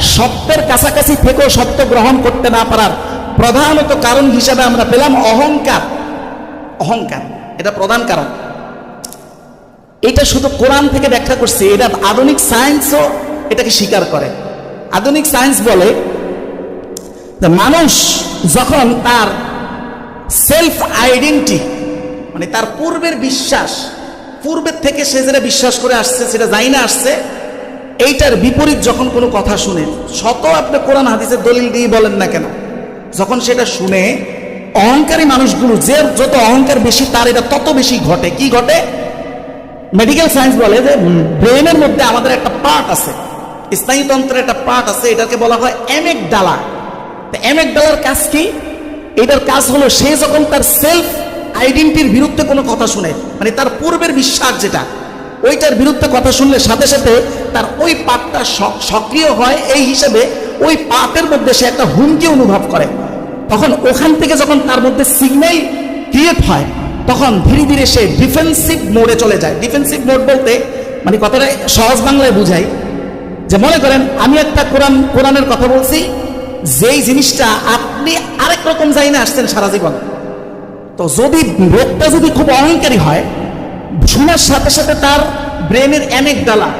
সত্যের কাছাকাছি থেকেও সত্য গ্রহণ করতে না পারার প্রধানত কারণ হিসাবে আমরা পেলাম অহংকার। অহংকার, এটা প্রধান কারণ। এটা শুধু কোরআন থেকে ব্যাখ্যা করছে, এটা আধুনিক সায়েন্সও এটাকে স্বীকার করে। আধুনিক সায়েন্স বলে মানুষ যখন তার সেলফ আইডেন্টি মানে তার পূর্বের বিশ্বাস, পূর্বের থেকে সে যেটা বিশ্বাস করে আসছে, সেটা যাই না আসছে এইটার বিপরীত যখন কোনো কথা শুনে, শত আপনি কোরআন হাদিসের দলিল দিয়ে বলেন না কেন? যখন সেটা শুনে অহংকারী মানুষগুলো যে যত অহংকার বেশি, তার এটা তত বেশি ঘটে। কি ঘটে? মেডিকেল সায়েন্স বলে যে ব্রেনের মধ্যে আমাদের একটা পার্ট আছে। স্নায়ুতন্ত্রের একটা পার্ট আছে, এটাকে বলা হয় এমেক ডালা এমেক ডালার কাজ কি? এটার কাজ হলো সে যখন তার সেলফ আইডেন্টিটির বিরুদ্ধে কোনো কথা শুনে মানে তার পূর্বের বিশ্বাস যেটা ওইটার বিরুদ্ধে কথা শুনলে সাথে সাথে তার ওই পার্টটা সক্রিয় হয়। এই হিসেবে ওই পাপের মধ্যে সে একটা হুমকি অনুভব করে। তখন ওখান থেকে যখন তার মধ্যে সিগন্যাল ক্রিয়েট হয়, তখন ধীরে ধীরে সে ডিফেন্সিভ মোডে চলে যায়। ডিফেন্সিভ মোড বলতে মানে কথাটা সহজ বাংলায় বুঝাই, যে মনে করেন, আমি একটা কোরআন, কোরআনের কথা বলছি, যেই জিনিসটা আপনি আরেক রকম যাই না আসছেন সারা জীবন। তো যদি লোকটা যদি খুব অহংকারী হয় শোনার সাথে সাথে তার ব্রেনের অনেক ডালা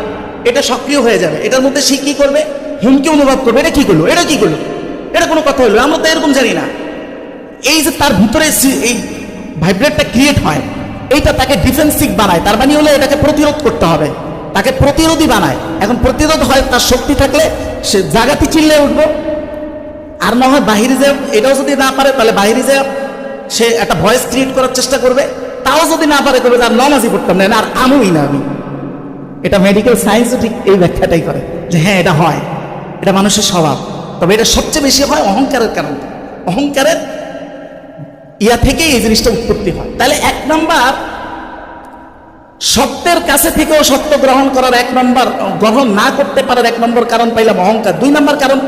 এটা সক্রিয় হয়ে যাবে। এটার মধ্যে সে কি করবে? হুমকি অনুভব করবে। এটা কি করল? এটা কি করল? এটা কোনো কথা হলো আমরা তো এরকম জানি না। এই যে তার ভিতরে এই ভাইব্রেটটা ক্রিয়েট হয়, এইটা তাকে ডিফেন্সিভ বানায়। তার মানে হলো এটাকে প্রতিরোধ করতে হবে। তাকে প্রতিরোধী বানায়। এখন প্রতিরোধ হয়, তার শক্তি থাকলে সে জাগাতে চিল্লে উঠবো। আর না হয় বাহিরে যে এটাও যদি না পারে, তাহলে বাহিরে যে সে একটা ভয়েস ক্রিয়েট করার চেষ্টা করবে। তাও যদি না পারে করবে তার নমাজি পড়তাম না আর আমুই না আমি। এটা মেডিকেল সায়েন্সও ঠিক এই ব্যাখ্যাটাই করে, যে হ্যাঁ এটা হয়, এটা মানুষের স্বভাব। তবে এটা সবচেয়ে বেশি হয় অহংকারের কারণ। অহংকারের ইয়া থেকে এই জিনিসটা উৎপত্তি হয়। তাহলে এক নম্বর, সত্যের কাছে থেকেও সত্য গ্রহণ করার এক নম্বর, গ্রহণ না করতে পারার এক নম্বর কারণ পাইলাম অহংকার। দুই নম্বর কারণ,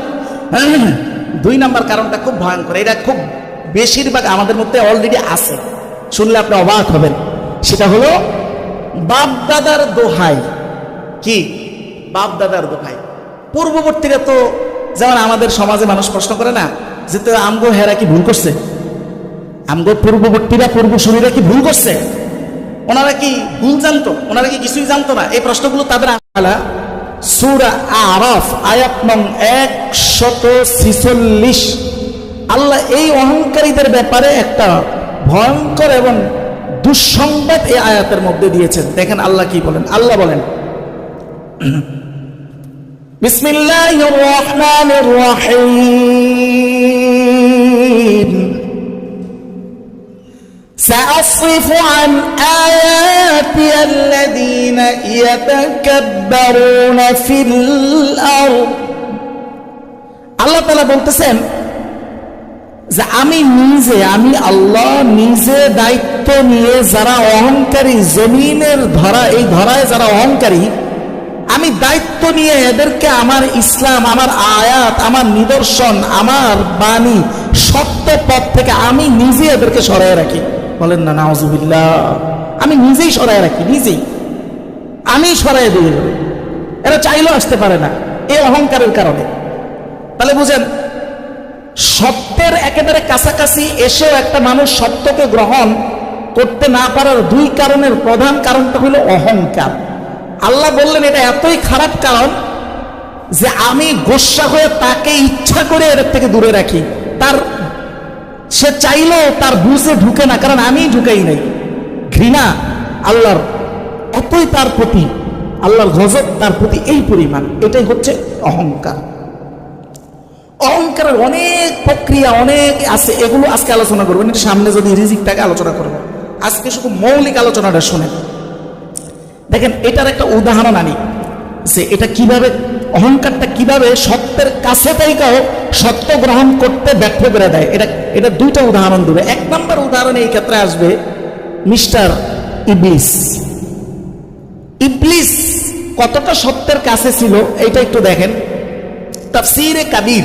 দুই নম্বর কারণটা খুব ভয়ঙ্কর। এটা খুব বেশিরভাগ আমাদের মধ্যে অলরেডি আছে। শুনলে আপনি অবাক হবেন। সেটা হলো বাপ দাদার দোহাই। কি? বাপ দাদার দোহাই। পূর্ববর্তীরা তো যেমন আমাদের সমাজে মানুষ প্রশ্ন করে না যে তো আমগো হেরা কি ভুল করছে? আমগো পূর্ববর্তীরা, পূর্বসূরীরা কি ভুল করছে? ওনারা কি ভুল জানতো? ওনারা কি কিছুই জানতো না? এই প্রশ্নগুলো তাদের আলা সুরা আরফ, আয়াত নং একশত ছিচল্লিশ। আল্লাহ এই অহংকারীদের ব্যাপারে একটা ভয়ঙ্কর এবং দুঃসংবাদ এই আয়াতের মধ্যে দিয়েছেন দেখেন আল্লাহ কি বলেন আল্লাহ বলেন বিসমিল্লাহ রহমান রহিম سأصرف عن آياتي الذين يتكبرون في الأرض আল্লাহ তালা বলতেছেন যে আমি নিজে, আমি আল্লাহ নিজে দায়িত্ব নিয়ে যারা অহংকারী জমিনের ধরা, এই ধরায় যারা অহংকারী, আমি দায়িত্ব নিয়ে এদেরকে আমার ইসলাম, আমার আয়াত, আমার নিদর্শন, আমার বাণী সত্য পথ থেকে আমি নিজে এদেরকে সরাই রাখি। বলেন না, নাউজুবিল্লাহ। আমি নিজেই সরাই রাখি, নিজেই। আমি সরাই দিয়ে এরা চাইলেও আসতে পারে না, এই অহংকারের কারণে। তাহলে বুঝেন সত্যের একেবারে কাছাকাছি এসেও একটা মানুষ সত্যকে গ্রহণ করতে না পারার দুই কারণের প্রধান কারণটা হলো অহংকার। আল্লাহ বললেন, এটা এতই খারাপ কারণ যে আমি গোসা হয়ে তাকে ইচ্ছা করে এর থেকে দূরে রাখি। তার, সে চাইলেও তার বুঝে ঢুকে না, কারণ আমি ঢুকাই নাই। ঘৃণা আল্লাহর, এতই তার প্রতি, আল্লাহর গজব তার প্রতি এই পরিমাণ। এটাই হচ্ছে অহংকার। অহংকারের অনেক প্রক্রিয়া, অনেক আছে, এগুলো আজকে আলোচনা করবেন এটা সামনে যদি রিজিকটাকে আলোচনা করব। আজকে শুধু মৌলিক আলোচনাটা শুনেন। দেখেন, এটার একটা উদাহরণ আনি, যে এটা কীভাবে, অহংকারটা কীভাবে সত্যের কাছে থেকেও সত্য গ্রহণ করতে ব্যর্থ করে দেয়। এটা এটা দুইটা উদাহরণ দেবে। এক নম্বর উদাহরণ এই ক্ষেত্রে আসবে, মিস্টার ইবলিস। ইবলিস কতটা সত্যের কাছে ছিল এটা একটু দেখেন। তাফসিরে কাবির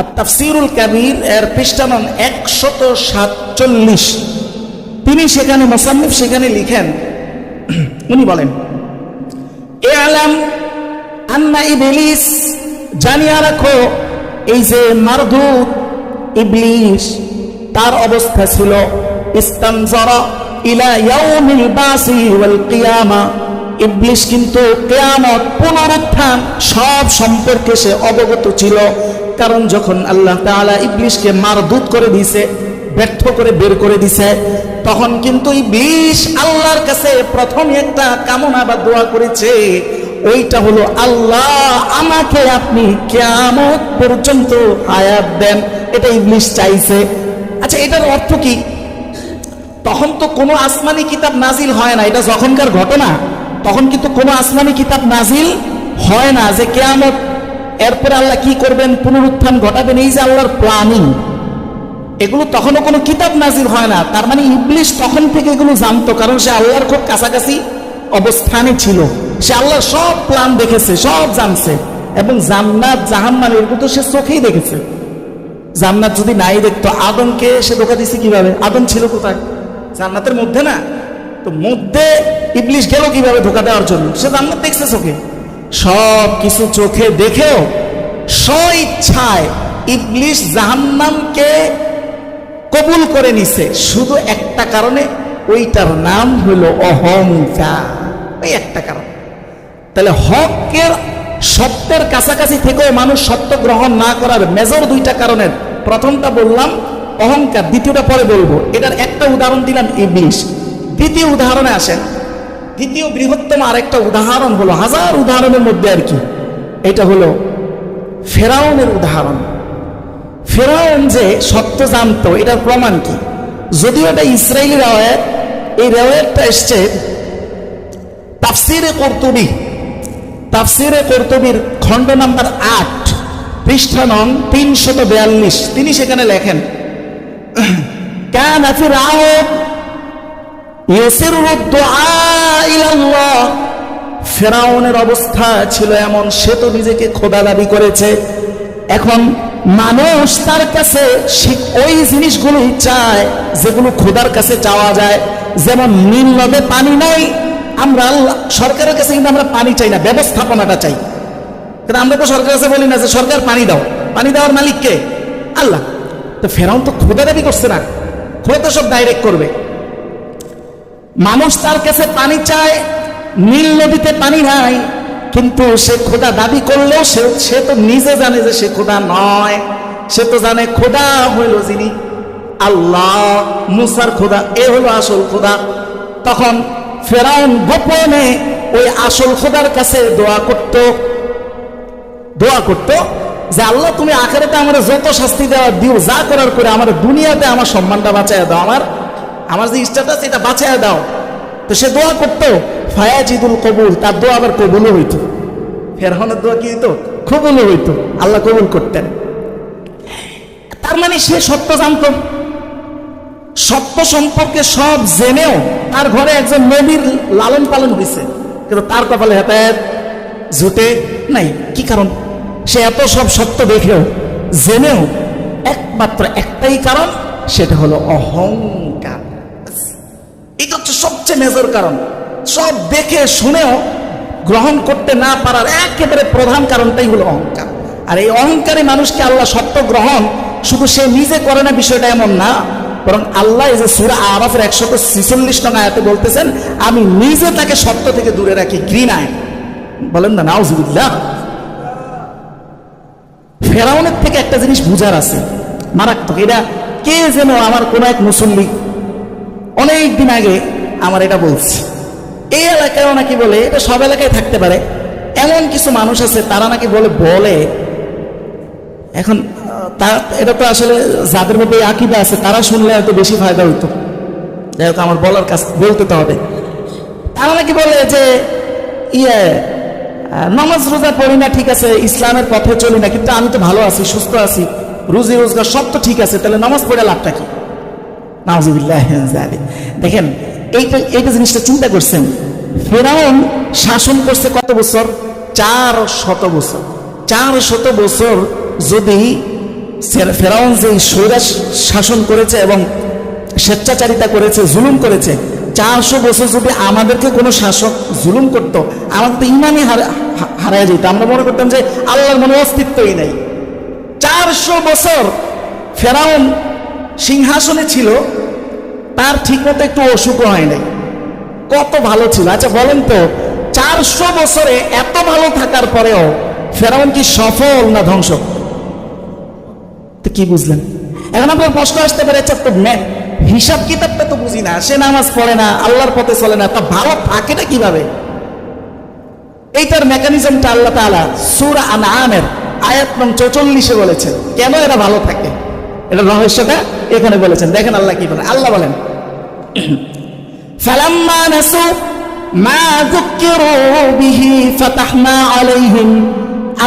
আর তাফসিরুল কাবির এর পৃষ্ঠা নং একশত সাতচল্লিশ। তিনি সেখানে মোসান্নিফ সেখানে লিখেন। উনি বলেন এলাম আন্না ইবলিস, জানিয়া রাখো, এই যে মারধুত ইবলিশ তার অবস্থা ছিল ইস্তানজরা ইলা ইয়াউমিল বাসি ওয়াল কিয়ামা। ইবলিশ কিন্তু কিয়ামত পুনরুত্থান সব সম্পর্কে সে অবগত ছিল। কারণ যখন আল্লাহ তাআলা ইবলিশকে মারদুত করে দিয়েছে ব্যর্থ করে বের করে দিছে, তখন কিন্তু ইবলিশ আল্লাহর কাছে প্রথম একটা কামনা বা দোয়া করেছে, ওইটা হলো, আল্লাহ, আমাকে আপনি কেয়ামত পর্যন্ত হায়াত দেন। এটা ইবলিশ চাইছে। আচ্ছা এটার অর্থ কি? তখন তো কোনো আসমানি কিতাব নাজিল হয় না, এটা যখনকার ঘটনা, তখন কিন্তু কোনো আসমানি কিতাব নাজিল হয় না যে কেয়ামত এরপরে আল্লাহ কি করবেন? পুনরুত্থান ঘটাবেন। এই যে আল্লাহর প্ল্যানিং এগুলো তখনও কোনো কিতাব নাজির হয় না। তার মানে ইবলিশ তখন থেকে এগুলো জানতো, কারণ সে আল্লাহর খুব কাছাকাছি অবস্থানে ছিল। সে আল্লাহর সব প্ল্যান দেখেছে, সব জানছে। এবং জান্নাত, জাহান্নাম, এগুলো তো সে চোখেই দেখেছে। জান্নাত যদি নাই দেখতো, আদমকে সে ধোকা দিছে কীভাবে? আদম ছিল কোথায়? জান্নাতের মধ্যে না? তো মধ্যে ইবলিশ গেল কীভাবে ধোকা দেওয়ার জন্য? সে জান্নাত দেখছে চোখে। সব কিছু চোখে দেখেও স্ব ইচ্ছায় ইবলিশ জাহান্নামকে কবুল করে নিছে। শুধু একটা কারণে, ওইটার নাম হলো অহংকার ওই একটা কারণ। তাহলে হকের সত্যের কাছাকাছি থেকেও মানুষ সত্য গ্রহণ না করার মেজর দুইটা কারণের প্রথমটা বললাম, অহংকার। দ্বিতীয়টা পরে বলব। এটার একটা উদাহরণ দিলাম ইবলিশ। দ্বিতীয় উদাহরণে আসেন দ্বিতীয় বৃহত্তম আরেকটা উদাহরণ হলো, হাজার উদাহরণের মধ্যে আর কি? এটা হলো ফেরাউনের উদাহরণ। ফেরাউন যে সত্য জানতো, এটার প্রমাণ কি? যদিও এটা ইসরায়েলি রেওয়ায়ত, এই রেওয়ায়তটা এসছে তাফসিরে কর্তুবি। তাফসিরে কর্তুবির খণ্ড নাম্বার আট, পৃষ্ঠা নং তিনশত বিয়াল্লিশ। তিনি সেখানে লেখেন, কান ফিরাউন ফেরাউনের অবস্থা ছিল এমন, সে তো নিজেকে খোদা দাবি করেছে। এখন মানুষ তার কাছে ওই জিনিসগুলোই চায়, যেগুলো খোদার কাছে চাওয়া যায়। যেমন নীল নদে পানি নাই, আমরা সরকারের কাছে কিন্তু আমরা পানি চাই না, ব্যবস্থাপনাটা চাই। কিন্তু আমরা তো সরকারের কাছে বলি না যে, সরকার, পানি দাও। পানি দেওয়ার মালিক কে? আল্লাহ। তো ফেরাউন তো খোদা দাবি করছে না। খোদা তো সব ডাইরেক্ট করবে। মানুষ তার কাছে পানি চায়, নীল নদীতে পানি নাই, কিন্তু সে খোদা দাবি করলেও সে সে তো নিজে জানে যে সে খোদা নয়। সে তো জানে খোদা হইল যিনি আল্লাহ, মুসার খোদা এ হলো আসল খোদা তখন ফেরাউন গোপনে ওই আসল খোদার কাছে দোয়া করত। দোয়া করত যে, আল্লাহ, তুমি আখেরাতে আমার যত শাস্তি দেওয়া দিও, যা করার করে আমার দুনিয়াতে আমার সম্মানটা বাঁচায় দাও, আমার আমার যে স্ট্যাটাস এটা বাঁচায় দাও। তো সে দোয়া করতো, ফায়াজিদুল কবুল, তার দোয়া আবার কবুলও হইতো। ফেরহনের দোয়া কি হইতো? কবুলও হইতো। আল্লাহ কবুল করতেন। তার মানে সে সত্য জানতো। সত্য সম্পর্কে সব জেনেও তার ঘরে একজন নবীর লালন পালন হয়েছে কিন্তু তার কপালে হেতায়ত জুটে নাই। কি কারণ? সে এত সব সত্য দেখেও, জেনেও একমাত্র একটাই কারণ, সেটা হলো অহংকার। সবচেয়ে মেজর কারণ। সব দেখে শুনেও গ্রহণ করতে না পারার একেবারে প্রধান কারণটাই হলো অহংকার। আর এই অহংকারী মানুষকে আল্লাহ সত্য গ্রহণ শুধু সে নিজে করে না, বিষয়টা এমন না, বরং আল্লাহ এই যে সুরা আরাফের একশত ছিচল্লিশ টাকা আয়াতে বলতেছেন, আমি নিজে তাকে সত্য থেকে দূরে রাখি, ঘৃণায়। বলেন না, নাউজুবিল্লাহ। ফেরাউনের থেকে একটা জিনিস বুঝার আছে, মারাত্মক। এটা কে যেন আমার কোন এক মুসল্লি অনেক দিন আগে আমার এটা বলছে। এই এলাকায় নাকি বলে এটা সব এলাকায় থাকতে পারে। এমন কিছু মানুষ আছে তারা নাকি বলে বলে এখন আহ, তা এটা তো আসলে যাদের মধ্যে আকিদা আছে তারা শুনলে হয়তো বেশি ফায়দা হইতো। যাই হোক আমার বলার কাজ বলতে তো হবে। তারা নাকি বলে যে ইয়ে নামাজ রোজা পড়ি না ঠিক আছে ইসলামের পথে চলি না কিন্তু আমি তো ভালো আছি সুস্থ আছি রুজি রোজগার সব তো ঠিক আছে তাহলে নামাজ পড়ে লাভটা কি? জালিম। দেখেন এইটা এইটা জিনিসটা চিন্তা করছেন? ফেরাউন শাসন করছে কত বছর? চার শত বছর। চার শত বছর যদি ফেরাউন যে স্বৈরাজ শাসন করেছে এবং স্বেচ্ছাচারিতা করেছে, জুলুম করেছে চারশো বছর যদি আমাদেরকে কোনো শাসক জুলুম করত, আমাদের তো ইমানই হারায় যেত। আমরা মনে করতাম যে আল্লাহর মনে অস্তিত্বই নাই। চারশো বছর ফেরাউন সিংহাসনে ছিল তার ঠিকমতো একটু অসুখ হয় নাই কত ভালো ছিল। আচ্ছা বলেন তো, চারশো বছরে এত ভালো থাকার পরেও ফেরাউন কি সফল না ধ্বংস? কি বুঝলেন? এখন আপনার প্রশ্ন আসতে পারে আচ্ছা হিসাব কিতাবটা তো বুঝি না, সে নামাজ পড়ে না, আল্লাহর পথে চলে না, তা ভালো থাকে না কীভাবে? এইটার মেকানিজমটা আল্লাহ তাআলা সূরা আনআমের আয়াত নং চৌচল্লিশে বলেছেন, কেন এরা ভালো থাকে? এটা রহস্যটা এখানে বলেছেন দেখেন আল্লাহ কি বলেন আল্লাহ বলেন فلما نسوا ما ذكروا به فتحنا عليهم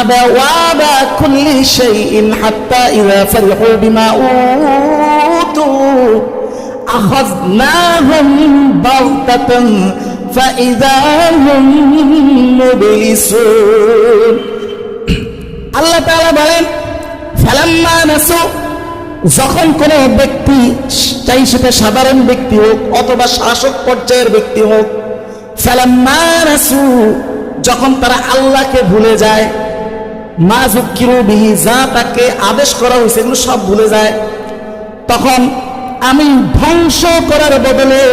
أبواب كل شيء حتى إذا فرحوا بما أوتوا أخذناهم بغتة فإذا هم مبلسون আল্লাহ তাআলা বলেন ফালাম্মা নাসু যখন কোনো ব্যক্তি চাই সেটা সাধারণ ব্যক্তি হোক অথবা শাসক পর্যায়ের ব্যক্তি হোক যখন তারা আল্লাহকে ভুলে যায়, মা জুকিরু যা তাকে আদেশ করা হয়েছে এগুলো সব ভুলে যায়, তখন আমি ধ্বংস করার বদলে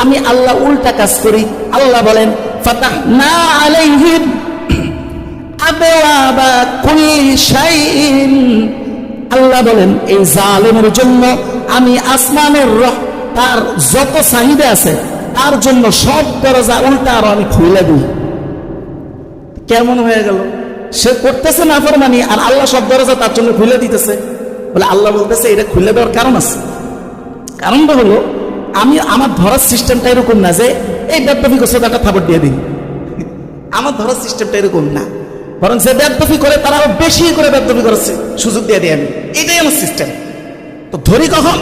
আমি আল্লাহ উল্টা কাজ করি। আল্লাহ বলেন ফাতাহ না আলাইহিম আবেওয়াবা কুল্লি শাইইন। আল্লাহ বলেন, এই জালেমের জন্য আমি আসমানের রহ তার যত চাহিদা আছে, তার জন্য সব দরজা উল্টা আরও আমি খুলে দিই। কেমন হয়ে গেল? সে করতেছে না ফরমানি আর আল্লাহ সব দরজা তার জন্য খুলে দিতেছে। বলে, আল্লাহ বলতেছে, এটা খুলে দেওয়ার কারণ আছে। কারণটা হলো, আমি আমার ধরার সিস্টেমটা এরকম না যে, এই ব্যাপী করছে তাকে থাপড় দিয়ে দিই। আমার ধরার সিস্টেমটা এরকম না। বরং যে ব্যাপী করে, তারা আরও বেশি করে ব্যাপী করেছে। সি- সুযোগ দিয়ে দিই আমি। এটাই আমার সিস্টেম তো ধরি কখন?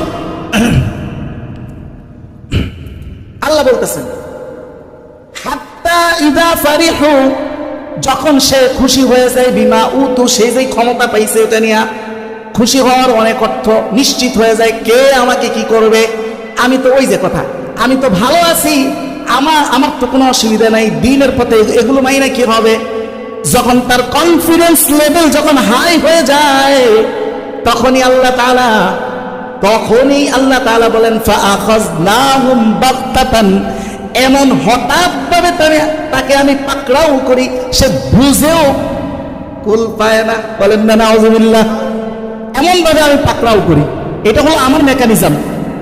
আল্লাহ বলতেছেন যখন সে খুশি হয়ে যায়, বিমা উতু, সে যে ক্ষমতা পাইছে ওটা নিয়ে, খুশি হওয়ার অনেক অর্থ নিশ্চিত হয়ে যায়, কে আমাকে কি করবে? আমি তো ওই যে কথা, আমি তো ভালো আছি আমার আমার তো কোনো অসুবিধা নাই, দিনের পথে এগুলো মাইনে কি হবে? যখন তার কনফিডেন্স লেভেল যখন হাই হয়ে যায়, তখনই আল্লাহ তাআলা, তখনই আল্লাহ তালা বলেন এমন হঠাৎ ভাবে তাকে আমি পাকড়াও করি, সে বুঝেও কুল পায় না। বলেন না, নাউজুবিল্লাহ। এমন ভাবে আমি পাকড়াও করি। এটা হলো আমার মেকানিজম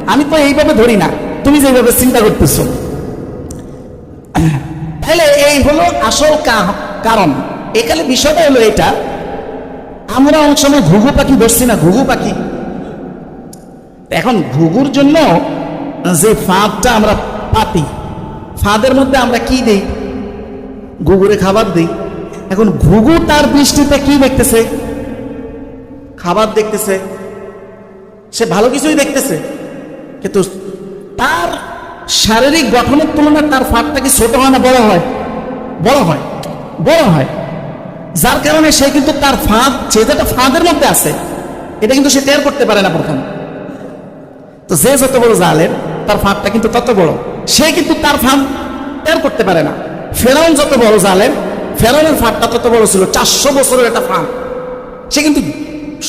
আমি তো এইভাবে ধরি না। তুমি যেভাবে চিন্তা করতেছো। তাহলে এই হলো আসল কা- কারণ, এখানে বিষয়টা হলো এটা, আমরা অনেক সময় ঘুঘু পাখি ধরছি না, ঘুঘু পাখি। এখন ঘুঘুর জন্য যে ফাঁদটা আমরা পাতি, ফাঁদের মধ্যে আমরা কি দিই? ঘুঘুরে খাবার দিই। এখন ঘুঘু তার দৃষ্টিতে কি দেখতেছে? খাবার দেখতেছে। সে ভালো কিছুই দেখতেছে। কিন্তু তার শারীরিক গঠনের তুলনায় তার ফাঁদটা কি ছোট হয় না বড় হয়? বড় হয়। বড় হয়। যার কারণে সে কিন্তু তার ফাঁদ, যে যেটা ফাঁদের মধ্যে আছে, এটা কিন্তু সে টের করতে পারে না প্রথম। তো যে যত বড় জালের তার ফাঁদটা কিন্তু তত বড়। সে কিন্তু তার ফাঁদ টের করতে পারে না। ফেরাউন যত বড় জালের ফেরাউনের ফাঁদটা তত বড় ছিল। চারশো বছরের একটা ফাঁদ। সে কিন্তু